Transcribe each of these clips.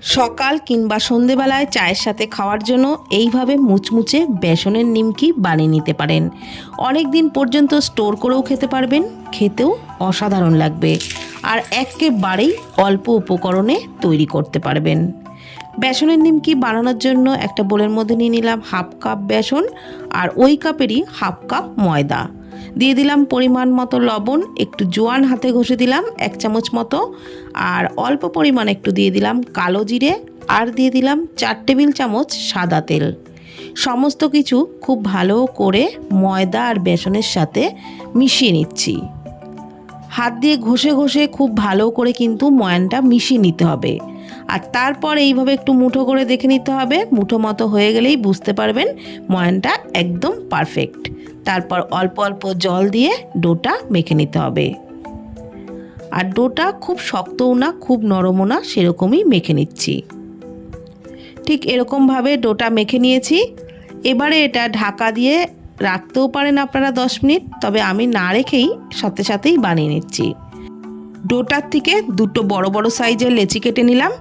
সকাল কিংবা সন্ধেবেলায় চায়ের সাথে খাওয়ার জন্য এইভাবে মুচমুচে বেসনের নিমকি বানিয়ে নিতে পারেন। অনেক দিন পর্যন্ত স্টোর করেও খেতে পারবেন, খেতেও অসাধারণ লাগবে। আর একেবারেই অল্প উপকরণে তৈরি করতে পারবেন। বেসনের নিমকি বানানোর জন্য একটা বোলের মধ্যে নিয়ে নিলাম হাফ কাপ বেসন আর ওই কাপেরই হাফ কাপ ময়দা। দিয়ে দিলাম পরিমাণ মতো লবণ, একটু জোয়ান হাতে ঘষে দিলাম, এক চামচ মতো, আর অল্প পরিমাণ একটু দিয়ে দিলাম কালো জিরে, আর দিয়ে দিলাম চার টেবিল চামচ সাদা তেল। সমস্ত কিছু খুব ভালো করে ময়দা আর বেসনের সাথে মিশিয়ে নিচ্ছি। হাত দিয়ে ঘষে ঘষে খুব ভালো করে কিন্তু ময়ানটা মিশিয়ে নিতে হবে। আর তারপর এইভাবে একটু মুঠো করে দেখে নিতে হবে। মুঠো মতো হয়ে গেলেই বুঝতে পারবেন ময়ানটা একদম পারফেক্ট। তারপর অল্প অল্প জল দিয়ে ডোটা মেখে নিতে হবে। আর ডোটা খুব শক্তও না, খুব নরমও না, সেরকমই মেখে নিচ্ছি। ঠিক এরকমভাবে ডোটা মেখে নিয়েছি। এবারে এটা ঢাকা দিয়ে রাখতেও পারেন আপনারা দশ মিনিট, তবে আমি না রেখেই সাথে সাথেই বানিয়ে নিচ্ছি। ডোটার থেকে দুটো বড় বড় সাইজের লেচি কেটে নিলাম।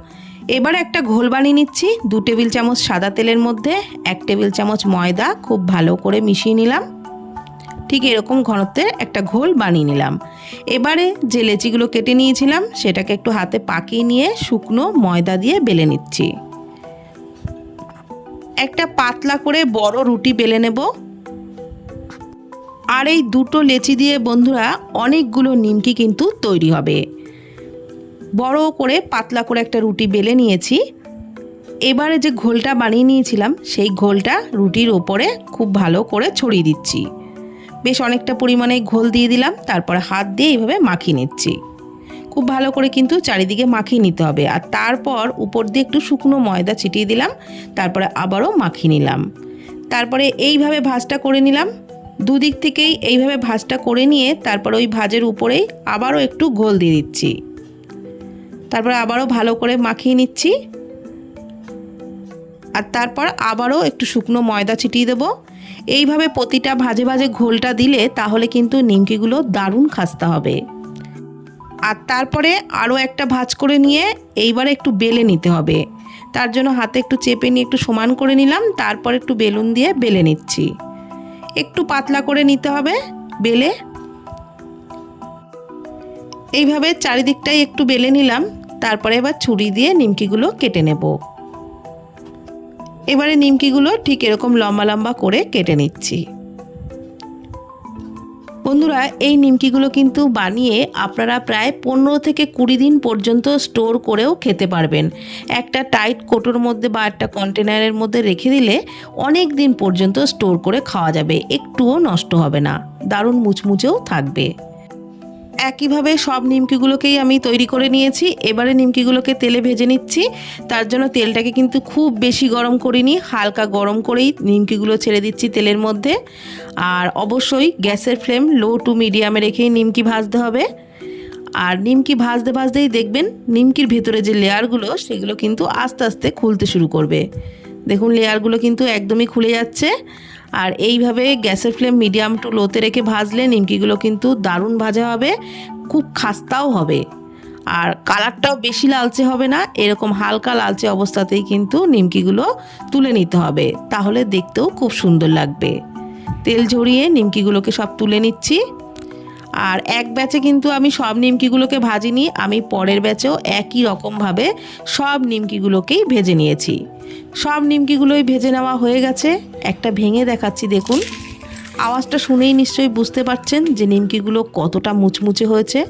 এবারে একটা ঘোল বানিয়ে নিচ্ছি। দু টেবিল চামচ সাদা তেলের মধ্যে, এক টেবিল চামচ ময়দা, খুব ভালো করে মিশিয়ে নিলাম। ঠিক এরকম ঘনত্বের একটা ঘোল বানিয়ে নিলাম। এবারে যে লেচিগুলো কেটে নিয়েছিলাম, সেটাকে একটু হাতে পাকিয়ে নিয়ে শুকনো ময়দা দিয়ে বেলে নিচ্ছি। একটা পাতলা করে বড় রুটি বেলে নেব। আর এই দুটো লেচি দিয়ে বন্ধুরা, অনেকগুলো নিমকি কিন্তু তৈরি হবে। বড় করে পাতলা করে একটা রুটি বেলে নিয়েছি। এবারে যে ঘোলটা বানিয়ে নিয়েছিলাম, সেই ঘোলটা রুটির ওপরে খুব ভালো করে ছড়িয়ে দিচ্ছি। বেশ অনেকটা পরিমাণে ঘোল দিয়ে দিলাম, তারপরে হাত দিয়ে এইভাবে মাখিয়ে নিচ্ছি। খুব ভালো করে কিন্তু চারিদিকে মাখিয়ে নিতে হবে। আর তারপর উপর দিয়ে একটু শুকনো ময়দা ছিটিয়ে দিলাম, তারপরে আবারও মাখিয়ে নিলাম। তারপরে এইভাবে ভাজটা করে নিলাম। দুদিক থেকেই এইভাবে ভাজটা করে নিয়ে তারপর ওই ভাজের উপরেই আবারও একটু ঘোল দিয়ে দিচ্ছি। তারপর আবারও ভালো করে মাখিয়ে নিচ্ছি। আর তারপর আবারও একটু শুকনো ময়দা ছিটিয়ে দেবো। এইভাবে প্রতিটা ভাজে ভাজে ঘোলটা দিলে তাহলে কিন্তু নিমকিগুলো দারুণ খাস্তা হবে। আর তারপরে আরও একটা ভাজ করে নিয়ে এইবারে একটু বেলে নিতে হবে। তার জন্য হাতে একটু চেপে নিয়ে একটু সমান করে নিলাম, তারপর একটু বেলুন দিয়ে বেলে নিচ্ছি। একটু পাতলা করে নিতে হবে, বেলে এইভাবে চারিদিকটাই একটু বেলে নিলাম, তারপরে এবার ছুরি দিয়ে নিমকিগুলো কেটে নেব। এবারে নিমকিগুলো ঠিক এরকম লম্বা লম্বা করে কেটে নিচ্ছি। বন্ধুরা, এই নিমকিগুলো কিন্তু বানিয়ে আপনারা প্রায় পনেরো থেকে কুড়ি দিন পর্যন্ত স্টোর করেও খেতে পারবেন। একটা টাইট কোটোর মধ্যে বা একটা কন্টেনারের মধ্যে রেখে দিলে অনেক দিন পর্যন্ত স্টোর করে খাওয়া যাবে, একটুও নষ্ট হবে না, দারুণ মুচমুচেও থাকবে। একইভাবে সব নিমকিগুলোকেই আমি তৈরি করে নিয়েছি। এবারে নিমকিগুলোকে তেলে ভেজে নিচ্ছি। তার জন্য তেলটাকে কিন্তু খুব বেশি গরম করিনি, হালকা গরম করেই নিমকিগুলো ছেড়ে দিচ্ছি তেলের মধ্যে। আর অবশ্যই গ্যাসের ফ্লেম লো টু মিডিয়ামে রেখেই নিমকি ভাজতে হবে। আর নিমকি ভাজতে ভাজতেই দেখবেন নিমকির ভেতরে যে লেয়ারগুলো, সেগুলো কিন্তু আস্তে আস্তে খুলতে শুরু করবে। দেখুন লেয়ারগুলো কিন্তু একদমই খুলে যাচ্ছে। আর এইভাবে গ্যাসের ফ্লেম মিডিয়াম টু লোতে রেখে ভাজলে নিমকিগুলো কিন্তু দারুণ ভাজা হবে, খুব খাস্তাও হবে। আর কালারটাও বেশি লালচে হবে না, এরকম হালকা লালচে অবস্থাতেই কিন্তু নিমকিগুলো তুলে নিতে হবে, তাহলে দেখতেও খুব সুন্দর লাগবে। তেল ঝরিয়ে নিমকিগুলোকে সব তুলে নিচ্ছি। আর এক ব্যাচে কিন্তু আমি সব নিমকিগুলোকে ভাজিনি আমি পরের ব্যাচেও একই রকমভাবে সব নিমকিগুলোকেই ভেজে নিয়েছি। সব নিমকিগুলোই ভেজে নেওয়া হয়ে গেছে। একটা ভেঙে দেখাচ্ছি, দেখুন। আওয়াজটা শুনেই নিশ্চয়ই বুঝতে পারছেন যে নিমকিগুলো কতটা মুচমুচে হয়েছে।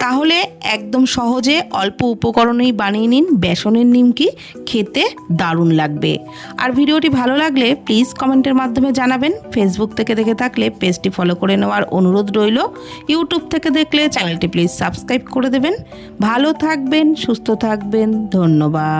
তাহলে একদম সহজে অল্প উপকরণেই বানিয়ে নিন বেসনের নিমকি, খেতে দারুণ লাগবে। আর ভিডিওটি ভালো লাগলে প্লিজ কমেন্টের মাধ্যমে জানাবেন। ফেসবুক থেকে দেখে থাকলে পেজটি ফলো করে নেওয়ার অনুরোধ রইল। ইউটিউব থেকে দেখলে চ্যানেলটি প্লিজ সাবস্ক্রাইব করে দেবেন। ভালো থাকবেন, সুস্থ থাকবেন, ধন্যবাদ।